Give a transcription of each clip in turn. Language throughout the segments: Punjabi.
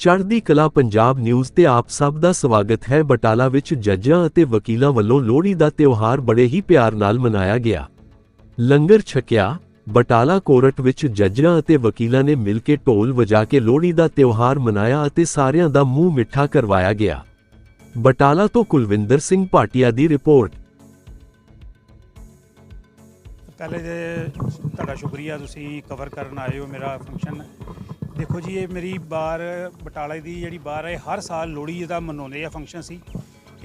ਚੜ੍ਹਦੀ ਕਲਾ ਪੰਜਾਬ ਨਿਊਜ਼ ਤੇ ਆਪ ਸਭ ਦਾ ਸਵਾਗਤ ਹੈ। ਬਟਾਲਾ ਵਿੱਚ ਜੱਜਾਂ ਅਤੇ ਵਕੀਲਾਂ ਵੱਲੋਂ ਲੋਹੜੀ ਦਾ ਤਿਉਹਾਰ ਬੜੇ ਹੀ ਪਿਆਰ ਨਾਲ ਮਨਾਇਆ ਗਿਆ। ਲੰਗਰ ਛਕਿਆ। ਬਟਾਲਾ ਕੋਰਟ ਵਿੱਚ ਜੱਜਾਂ ਅਤੇ ਵਕੀਲਾਂ ਨੇ ਮਿਲ ਕੇ ਢੋਲ ਵਜਾ ਕੇ ਲੋਹੜੀ ਦਾ ਤਿਉਹਾਰ ਮਨਾਇਆ ਅਤੇ ਸਾਰਿਆਂ ਦਾ ਮੂੰਹ ਮਿੱਠਾ ਕਰਵਾਇਆ ਗਿਆ। ਬਟਾਲਾ ਤੋਂ ਕੁਲਵਿੰਦਰ ਸਿੰਘ ਭਾਟੀਆ ਦੀ ਰਿਪੋਰਟ। ਪਹਿਲੇ ਤੁਹਾਡਾ ਸ਼ੁਕਰੀਆ, ਤੁਸੀਂ ਕਵਰ ਕਰਨ ਆਏ ਹੋ ਮੇਰਾ ਫੰਕਸ਼ਨ ਦੇਖੋ ਜੀ ਇਹ ਮੇਰੀ ਬਾਰ ਬਟਾਲੇ ਦੀ ਜਿਹੜੀ ਬਾਰ ਹੈ ਹਰ ਸਾਲ ਲੋਹੜੀ ਦਾ ਮਨਾਉਂਦੇ ਆ ਫੰਕਸ਼ਨ ਸੀ।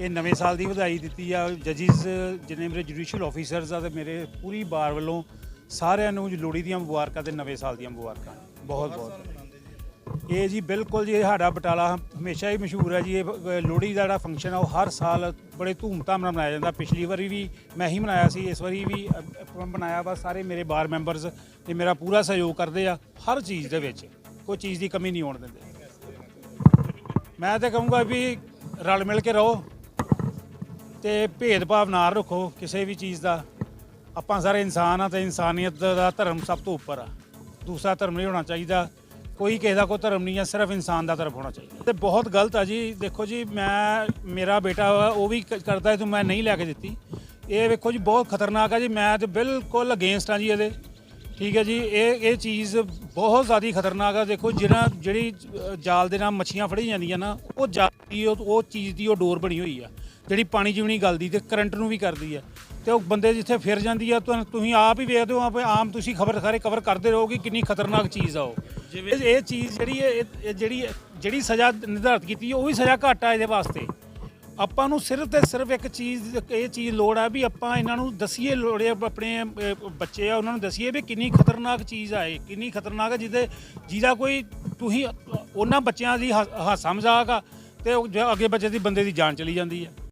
ਇਹ ਨਵੇਂ ਸਾਲ ਦੀ ਵਧਾਈ ਦਿੱਤੀ ਆ। ਜੱਜਿਸ ਜਿਨੇ ਮੇਰੇ ਜੁਡੀਸ਼ੀਅਲ ਆਫੀਸਰਸ ਆ ਤੇ ਮੇਰੇ ਪੂਰੀ ਬਾਰ ਵੱਲੋਂ ਸਾਰਿਆਂ ਨੂੰ ਲੋਹੜੀ ਦੀਆਂ ਮੁਬਾਰਕਾਂ ਤੇ ਨਵੇਂ ਸਾਲ ਦੀਆਂ ਮੁਬਾਰਕਾਂ। ਬਹੁਤ ਬਹੁਤ ਇਹ ਜੀ ਬਿਲਕੁਲ ਜੀ ਇਹ ਸਾਡਾ ਬਟਾਲਾ ਹਮੇਸ਼ਾ ਹੀ ਮਸ਼ਹੂਰ ਹੈ ਜੀ। ਇਹ ਲੋਹੜੀ ਦਾ ਜਿਹੜਾ ਫੰਕਸ਼ਨ ਆ ਉਹ ਹਰ ਸਾਲ ਬੜੇ ਧੂਮਧਾਮ ਨਾਲ ਮਨਾਇਆ ਜਾਂਦਾ। ਪਿਛਲੀ ਵਾਰੀ ਵੀ ਮੈਂ ਹੀ ਮਨਾਇਆ ਸੀ ਇਸ ਵਾਰੀ ਵੀ ਅ, ਬਣਾਇਆ ਵਾ। ਸਾਰੇ ਮੇਰੇ ਬਾਰ ਮੈਂਬਰਸ ਤੇ ਮੇਰਾ ਪੂਰਾ ਸਹਿਯੋਗ ਕਰਦੇ ਆ ਹਰ ਚੀਜ਼ ਦੇ ਵਿੱਚ। ਕੋਈ ਚੀਜ਼ ਦੀ ਕਮੀ ਨਹੀਂ ਹੋਣ ਦਿੰਦੇ। ਮੈਂ ਤਾਂ ਕਹੂੰਗਾ ਵੀ ਰਲ ਮਿਲ ਕੇ ਰਹੋ ਤੇ ਭੇਦਭਾਵ ਨਾ ਰੱਖੋ ਕਿਸੇ ਵੀ ਚੀਜ਼ ਦਾ। ਆਪਾਂ ਸਾਰੇ ਇਨਸਾਨ ਆ ਤੇ ਇਨਸਾਨੀਅਤ ਦਾ ਧਰਮ ਸਭ ਤੋਂ ਉੱਪਰ ਆ। ਦੂਸਰਾ ਧਰਮ ਨਹੀਂ ਹੋਣਾ ਚਾਹੀਦਾ। ਕੋਈ ਕਿਸੇ ਦਾ ਕੋਈ ਧਰਮ ਨਹੀਂ ਆ, ਸਿਰਫ ਇਨਸਾਨ ਦਾ ਧਰਮ ਹੋਣਾ ਚਾਹੀਦਾ। ਤੇ ਬਹੁਤ ਗਲਤ ਆ ਜੀ। ਦੇਖੋ ਜੀ, ਮੈਂ, ਮੇਰਾ ਬੇਟਾ ਉਹ ਵੀ ਕਰਦਾ ਹੈ ਤੇ ਮੈਂ ਨਹੀਂ ਲੈ ਕੇ ਦਿੱਤੀ। ਇਹ ਵੇਖੋ ਜੀ, ਬਹੁਤ ਖਤਰਨਾਕ ਆ ਜੀ। ਮੈਂ ਤੇ ਬਿਲਕੁਲ ਅਗੇਂਸਟ ਆ ਜੀ ਇਹਦੇ। ਠੀਕ ਹੈ ਜੀ ਇਹ ਇਹ ਚੀਜ਼ ਬਹੁਤ ਜ਼ਿਆਦਾ ਖਤਰਨਾਕ ਆ। ਦੇਖੋ ਜਿਹੜਾ ਜਿਹੜੀ ਜਾਲ ਦੇ ਨਾਲ ਮੱਛੀਆਂ ਫੜੀ ਜਾਂਦੀਆਂ ਨਾ ਉਹ ਜਾਲ ਦੀ ਉਹ ਉਹ ਚੀਜ਼ ਦੀ ਉਹ ਡੋਰ ਬਣੀ ਹੋਈ ਆ ਜਿਹੜੀ ਪਾਣੀ ਨਹੀਂ ਗਲਦੀ ਤੇ ਕਰੰਟ ਨੂੰ ਵੀ ਕਰਦੀ ਆ। ਤੇ ਉਹ ਬੰਦੇ ਜਿੱਥੇ ਫਿਰ ਜਾਂਦੀ ਆ ਤੁਹਾਨੂੰ- ਤੁਸੀਂ ਆਪ ਹੀ ਵੇਖਦੇ ਹੋ ਆਪੇ ਆਮ ਤੁਸੀਂ ਖਬਰ ਸਾਰੇ ਕਵਰ ਕਰਦੇ ਰਹੋਗੇ ਕਿੰਨੀ ਖਤਰਨਾਕ ਚੀਜ਼ ਆ ਉਹ। ਇਹ ਇਹ ਚੀਜ਼ ਜਿਹੜੀ ਜਿਹੜੀ ਜਿਹੜੀ ਸਜ਼ਾ ਨਿਰਧਾਰਿਤ ਕੀਤੀ ਉਹ ਵੀ ਸਜ਼ਾ ਘੱਟ ਆ ਇਹਦੇ ਵਾਸਤੇ। ਆਪਾਂ ਨੂੰ ਸਿਰਫ ਤੇ ਸਿਰਫ ਇੱਕ ਚੀਜ਼ ਇਹ ਚੀਜ਼ ਲੋੜ ਆ ਵੀ ਆਪਾਂ ਇਹਨਾਂ ਨੂੰ ਦਸੀਏ ਲੋੜੇ ਆਪਣੇ ਅਹ, ਬੱਚੇ ਆ ਉਹਨਾਂ ਨੂੰ ਦਸੀਏ ਵੀ ਕਿੰਨੀ ਖਤਰਨਾਕ ਚੀਜ਼ ਆ ਇਹ ਕਿੰਨੀ ਖਤਰਨਾਕ ਆ ਜਿਹਦੇ ਜਿਹਦਾ ਕੋਈ ਤੁਸੀਂ ਉਹਨਾਂ ਬੱਚਿਆਂ ਦੀ ਹਾ- ਹਾਸਾ ਮਜ਼ਾਕ ਆ ਤੇ ਉਹ ਜੋ ਅੱਗੇ ਬੱਚੇ ਦੀ ਬੰਦੇ ਦੀ ਜਾਨ ਚਲੀ ਜਾਂਦੀ ਆ।